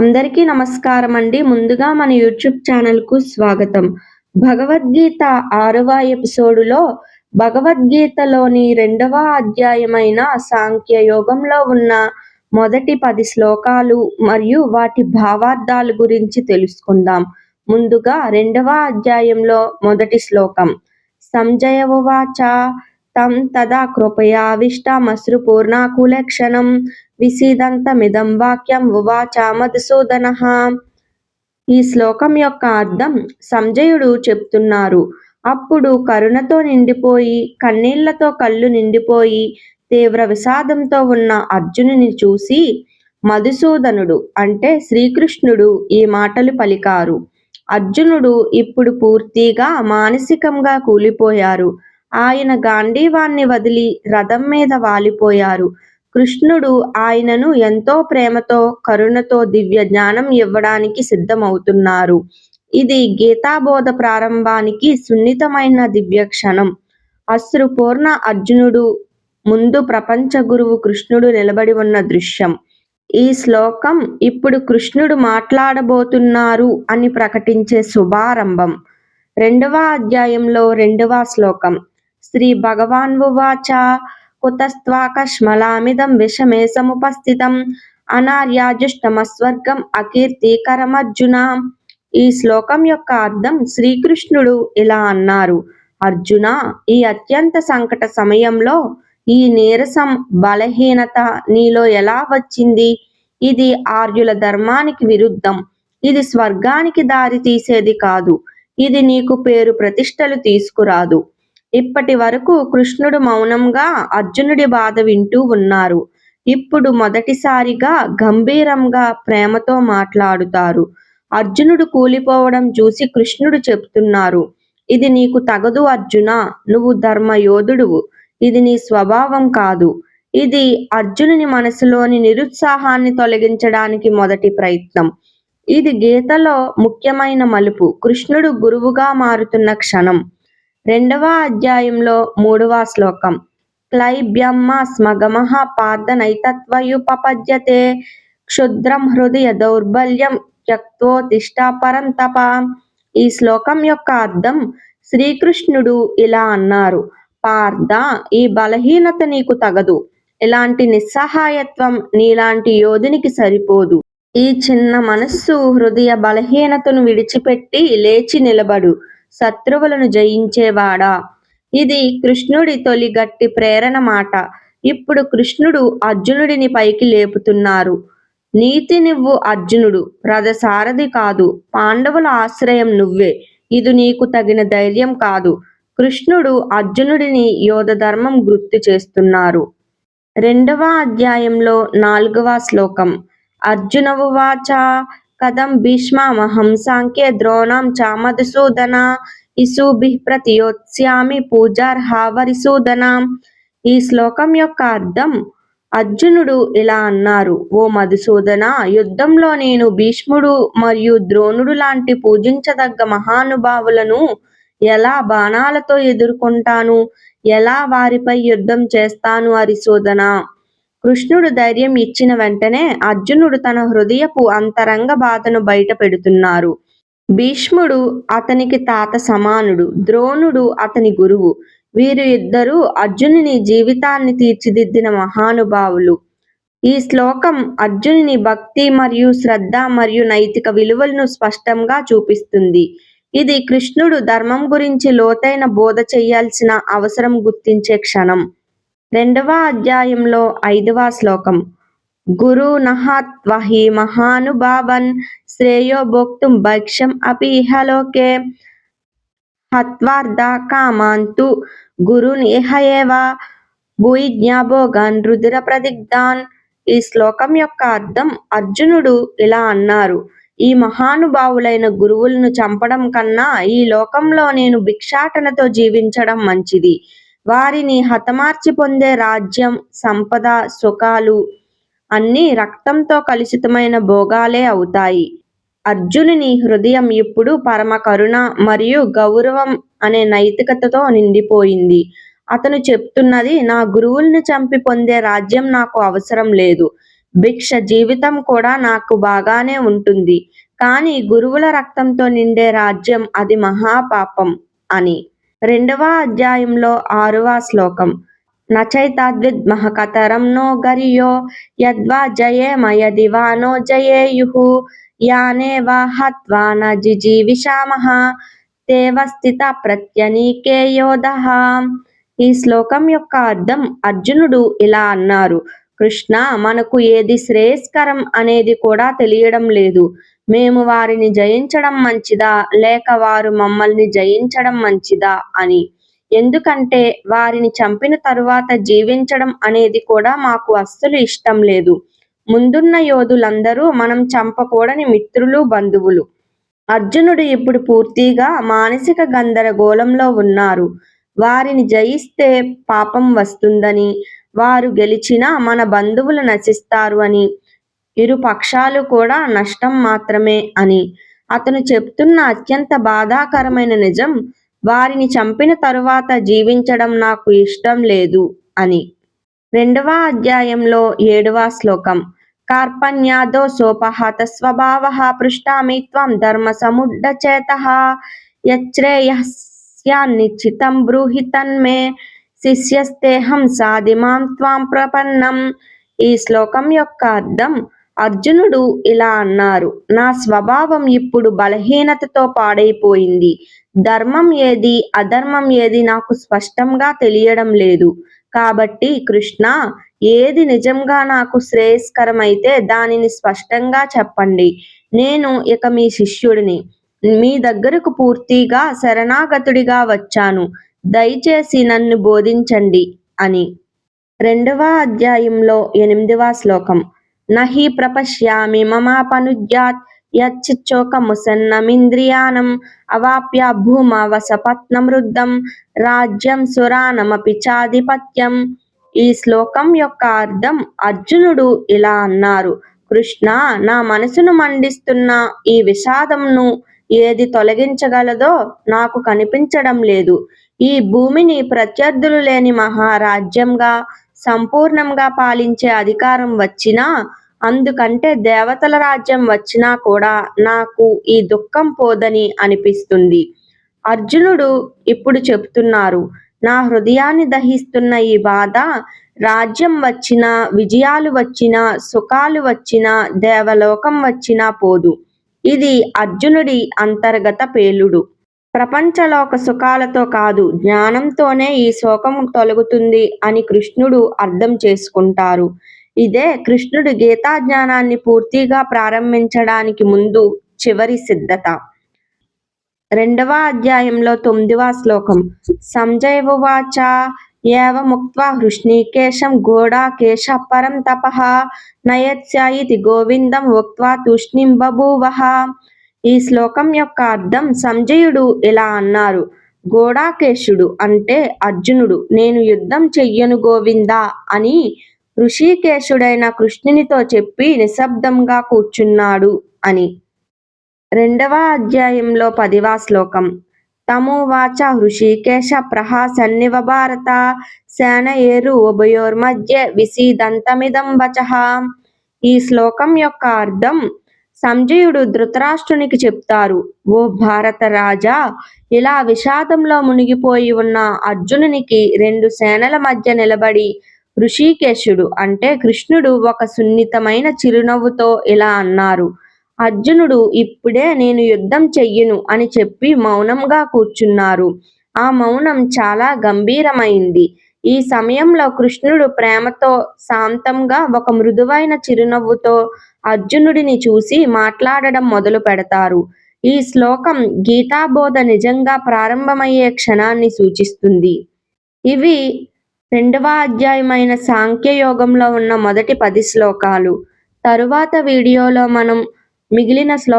అందరికీ నమస్కారం అండి ముందుగా మన యూట్యూబ్ ఛానల్కు స్వాగతం. భగవద్గీత ఆరవ ఎపిసోడులో భగవద్గీతలోని రెండవ అధ్యాయమైన సాంఖ్య యోగంలో ఉన్న మొదటి పది శ్లోకాలు మరియు వాటి భావార్థాల గురించి తెలుసుకుందాం. ముందుగా రెండవ అధ్యాయంలో మొదటి శ్లోకం. సంజయవవాచ తం తదా కృపయావిష్టమశ్రుపూర్ణాకులక్షణం విసీదంతమిదం వాక్యం ఉవాచ మధుసూదన ఈ శ్లోకం యొక్క అర్థం సంజయుడు చెప్తున్నారు. అప్పుడు కరుణతో నిండిపోయి కన్నీళ్ళతో కళ్ళు నిండిపోయి తీవ్ర విషాదంతో ఉన్న అర్జునుని చూసి మధుసూదనుడు అంటే శ్రీకృష్ణుడు ఈ మాటలు పలికారు. అర్జునుడు ఇప్పుడు పూర్తిగా మానసికంగా కూలిపోయారు. ఆయన గాంధీవాన్ని వదిలి రథం మీద వాలిపోయారు. కృష్ణుడు ఆయనను ఎంతో ప్రేమతో కరుణతో దివ్య జ్ఞానం ఇవ్వడానికి సిద్ధమవుతున్నారు. ఇది గీతాబోధ ప్రారంభానికి సున్నితమైన దివ్య క్షణం. అశ్రుపూర్ణ అర్జునుడు ముందు ప్రపంచ గురువు కృష్ణుడు నిలబడి ఉన్న దృశ్యం. ఈ శ్లోకం ఇప్పుడు కృష్ణుడు మాట్లాడబోతున్నారు అని ప్రకటించే శుభారంభం. రెండవ అధ్యాయంలో రెండవ శ్లోకం. శ్రీ భగవాన్ ఉవాచ కుతస్త్వాకష్మలామిదం విషమే సముపస్థితం అనార్యాజుష్టమస్వర్గం అకీర్తికరమర్జున ఈ శ్లోకం యొక్క అర్థం శ్రీకృష్ణుడు ఇలా అన్నారు అర్జున ఈ అత్యంత సంకట సమయంలో ఈ నీరసం బలహీనత నీలో ఎలా వచ్చింది? ఇది ఆర్యుల ధర్మానికి విరుద్ధం. ఇది స్వర్గానికి దారి తీసేది కాదు. ఇది నీకు పేరు ప్రతిష్టలు తీసుకురాదు. ఇప్పటి వరకు కృష్ణుడు మౌనంగా అర్జునుడి బాధ వింటూ ఉన్నారు. ఇప్పుడు మొదటిసారిగా గంభీరంగా ప్రేమతో మాట్లాడుతారు. అర్జునుడు కూలిపోవడం చూసి కృష్ణుడు చెప్తున్నారు ఇది నీకు తగదు అర్జున? నువ్వు ధర్మయోధుడువు. ఇది నీ స్వభావం కాదు. ఇది అర్జునుని మనసులోని నిరుత్సాహాన్ని తొలగించడానికి మొదటి ప్రయత్నం. ఇది గీతలో ముఖ్యమైన మలుపు. కృష్ణుడు గురువుగా మారుతున్న క్షణం. రెండవ అధ్యాయంలో మూడవ శ్లోకం. క్లైబ్యమ్మ స్మగమః పార్థనైతత్వయుపపద్యతే క్షుద్రం హృదయ దౌర్బల్యం త్యక్తోతిష్ట పరంతప ఈ శ్లోకం యొక్క అర్థం శ్రీకృష్ణుడు ఇలా అన్నారు పార్థ ఈ బలహీనత నీకు తగదు. ఇలాంటి నిస్సహాయత్వం నీలాంటి యోధునికి సరిపోదు. ఈ చిన్న మనస్సు హృదయ బలహీనతను విడిచిపెట్టి లేచి నిలబడు. శత్రువులను జయించేవాడా? ఇది కృష్ణుడి తొలి గట్టి ప్రేరణ మాట. ఇప్పుడు కృష్ణుడు అర్జునుడిని పైకి లేపుతున్నారు. నీతి నువ్వు అర్జునుడు రథసారథి కాదు. పాండవుల ఆశ్రయం నువ్వే. ఇది నీకు తగిన ధైర్యం కాదు. కృష్ణుడు అర్జునుడిని యోధ ధర్మం గుర్తు చేస్తున్నారు. రెండవ అధ్యాయంలో నాలుగవ శ్లోకం. అర్జునవువాచ కథం భీష్మహం సాంఖ్య ద్రోణం చ మధుసూదన ఇసుభిః ప్రతియోత్స్యామి పూజార్హావరిసూదన ఈ శ్లోకం యొక్క అర్థం అర్జునుడు ఇలా అన్నారు ఓ మధుసూదన యుద్ధంలో నేను భీష్ముడు మరియు ద్రోణుడు లాంటి పూజించదగ్గ మహానుభావులను ఎలా బాణాలతో ఎదుర్కొంటాను? ఎలా వారిపై యుద్ధం చేస్తాను అరిసూదన? కృష్ణుడు ధైర్యం ఇచ్చిన వెంటనే అర్జునుడు తన హృదయపు అంతరంగ బాధను బయట పెడుతున్నారు. భీష్ముడు అతనికి తాత సమానుడు ద్రోణుడు అతని గురువు. వీరు ఇద్దరు అర్జునుని జీవితాన్ని తీర్చిదిద్దిన మహానుభావులు. ఈ శ్లోకం అర్జునుని భక్తి మరియు శ్రద్ధ మరియు నైతిక విలువలను స్పష్టంగా చూపిస్తుంది. ఇది కృష్ణుడు ధర్మం గురించి లోతైన బోధ చేయాల్సిన అవసరం గుర్తించే క్షణం. రెండవ అధ్యాయంలో ఐదవ శ్లోకం. గురు నహాత్వహి మహానుభావన్ శ్రేయో భోక్తుం భక్ష్యం అపి ఇహలోకే హత్వార్థ కామాంతు గురున్ ఇహ ఏవ. భూయి జ్ఞాభోగాన్ రుద్ర ప్రదిగ్ధాన్. ఈ శ్లోకం యొక్క అర్థం అర్జునుడు ఇలా అన్నారు. ఈ మహానుభావులైన గురువులను చంపడం కన్నా ఈ లోకంలో నేను భిక్షాటనతో జీవించడం మంచిది. వారిని హతమార్చి పొందే రాజ్యం సంపద సుఖాలు అన్నీ రక్తంతో కలుషితమైన భోగాలే అవుతాయి. అర్జునుని హృదయం ఇప్పుడు పరమ కరుణ మరియు గౌరవం అనే నైతికతతో నిండిపోయింది. అతను చెప్తున్నది నా గురువుల్ని చంపి పొందే రాజ్యం నాకు అవసరం లేదు. భిక్ష జీవితం కూడా నాకు బాగానే ఉంటుంది. కానీ గురువుల రక్తంతో నిండే రాజ్యం అది మహాపాపం అని. రెండవ అధ్యాయంలో ఆరవ శ్లోకం. నచైతాద్విద్ మహకతరం నో గరియో యద్వా జయేమయ దివానో జయేయు యానే వాహత్వా న జిజీవిషామః తేవ స్థిత ప్రత్యనీకే యోధః ఈ శ్లోకం యొక్క అర్థం అర్జునుడు ఇలా అన్నారు కృష్ణ మనకు ఏది శ్రేయస్కరం అనేది కూడా తెలియడం లేదు. మేము వారిని జయించడం మంచిదా? లేక వారు మమ్మల్ని జయించడం మంచిదా? అని. ఎందుకంటే వారిని చంపిన తరువాత జీవించడం అనేది కూడా మాకు అస్సలు ఇష్టం లేదు. ముందున్న యోధులందరూ మనం చంపకూడని మిత్రులు బంధువులు. అర్జునుడు ఇప్పుడు పూర్తిగా మానసిక గందరగోళంలో ఉన్నారు. వారిని జయిస్తే పాపం వస్తుందని వారు గెలిచినా మన బంధువులు నశిస్తారు అని. ఇరు పక్షాలు కూడా నష్టం మాత్రమే అని. అతను చెప్తున్న అత్యంత బాధాకరమైన నిజం వారిని చంపిన తరువాత జీవించడం నాకు ఇష్టం లేదు అని. రెండవ అధ్యాయంలో ఏడవ శ్లోకం. కార్పణ్యాదో సోపహత స్వభావ పృష్టామిత్వం ధర్మ సముడ్డచేత యచ్రేయస్యాన్నిశ్చితం బ్రూహి తన్మే శిష్యస్తేహం సాధిమాం త్వాం ప్రపన్నం. ఈ శ్లోకం యొక్క అర్థం అర్జునుడు ఇలా అన్నారు నా స్వభావం ఇప్పుడు బలహీనతతో పాడైపోయింది. ధర్మం ఏది అధర్మం ఏది నాకు స్పష్టంగా తెలియడం లేదు. కాబట్టి కృష్ణ ఏది నిజంగా నాకు శ్రేయస్కరమైతే దానిని స్పష్టంగా చెప్పండి. నేను ఇక మీ శిష్యుడిని. మీ దగ్గరకు పూర్తిగా శరణాగతుడిగా వచ్చాను. దయచేసి నన్ను బోధించండి అని. రెండవ అధ్యాయంలో ఎనిమిదవ శ్లోకం. నహి ప్రపశ్యామి మమాపనుజ్యాత్ యచ్చోకముసన్నమింద్రియానం అవాప్య భూమ వసపత్నమృద్ధం రాజ్యం సురానమపి చాధిపత్యం. ఈ శ్లోకం యొక్క అర్థం అర్జునుడు ఇలా అన్నారు. కృష్ణ నా మనసును మండిస్తున్న ఈ విషాదంను ఏది తొలగించగలదో నాకు కనిపించడం లేదు. ఈ భూమిని ప్రత్యర్థులు లేని మహారాజ్యంగా సంపూర్ణంగా పాలించే అధికారం వచ్చినా అందుకంటే దేవతల రాజ్యం వచ్చినా కూడా నాకు ఈ దుఃఖం పోదని అనిపిస్తుంది. అర్జునుడు ఇప్పుడు చెప్తున్నారు నా హృదయాన్ని దహిస్తున్న ఈ బాధ రాజ్యం వచ్చినా విజయాలు వచ్చినా సుఖాలు వచ్చినా దేవలోకం వచ్చినా పోదు. ఇది అర్జునుడి అంతర్గత పేలుడు. ప్రపంచలోక సుఖాలతో కాదు జ్ఞానంతోనే ఈ శోకం తొలగుతుంది అని కృష్ణుడు అర్థం చేసుకుంటారు. ఇదే కృష్ణుడు గీతా జ్ఞానాన్ని పూర్తిగా ప్రారంభించడానికి ముందు చివరి సిద్ధత. రెండవ అధ్యాయంలో తొమ్మిదవ శ్లోకం. సంజయ ఉవాచ ఏవముక్త్వా హృష్ణీకేశం గోడాకేశ పరం తపః నయత్స్యాయితి గోవిందం ఉక్త్వా తూష్ణిం బభూవః ఈ శ్లోకం యొక్క అర్థం సంజయుడు ఇలా అన్నారు? గోడాకేశుడు అంటే అర్జునుడు. నేను యుద్ధం చెయ్యను గోవిందా? అని ఋషికేశుడైన కృష్ణునితో చెప్పి నిశ్శబ్దంగా కూర్చున్నాడు అని. రెండవ అధ్యాయంలో పదివ శ్లోకం. తమువాచ హృషికేశ ప్రహాసన్నివ భారత సేనయేరు ఉభయోర్మధ్య విసీదంతమిదం వచః. ఈ శ్లోకం యొక్క అర్థం సంజయుడు ధృతరాష్ట్రునికి చెప్తారు ఓ భారత రాజా ఇలా విషాదంలో మునిగిపోయి ఉన్న అర్జునునికి రెండు సేనల మధ్య నిలబడి ఋషికేశుడు అంటే కృష్ణుడు ఒక సున్నితమైన చిరునవ్వుతో ఇలా అన్నారు అర్జునుడు ఇప్పుడే నేను యుద్ధం చెయ్యను అని చెప్పి మౌనంగా కూర్చున్నారు. ఆ మౌనం చాలా గంభీరమైంది. ఈ సమయంలో కృష్ణుడు ప్రేమతో శాంతంగా ఒక మృదువైన చిరునవ్వుతో అర్జునుడిని చూసి మాట్లాడడం మొదలు పెడతారు. ఈ శ్లోకం గీతాబోధ నిజంగా ప్రారంభమయ్యే క్షణాన్ని సూచిస్తుంది. ఇవి రెండవ అధ్యాయమైన సాంఖ్యయోగంలో ఉన్న మొదటి పది శ్లోకాలు. తరువాత వీడియోలో మనం మిగిలిన శ్లోక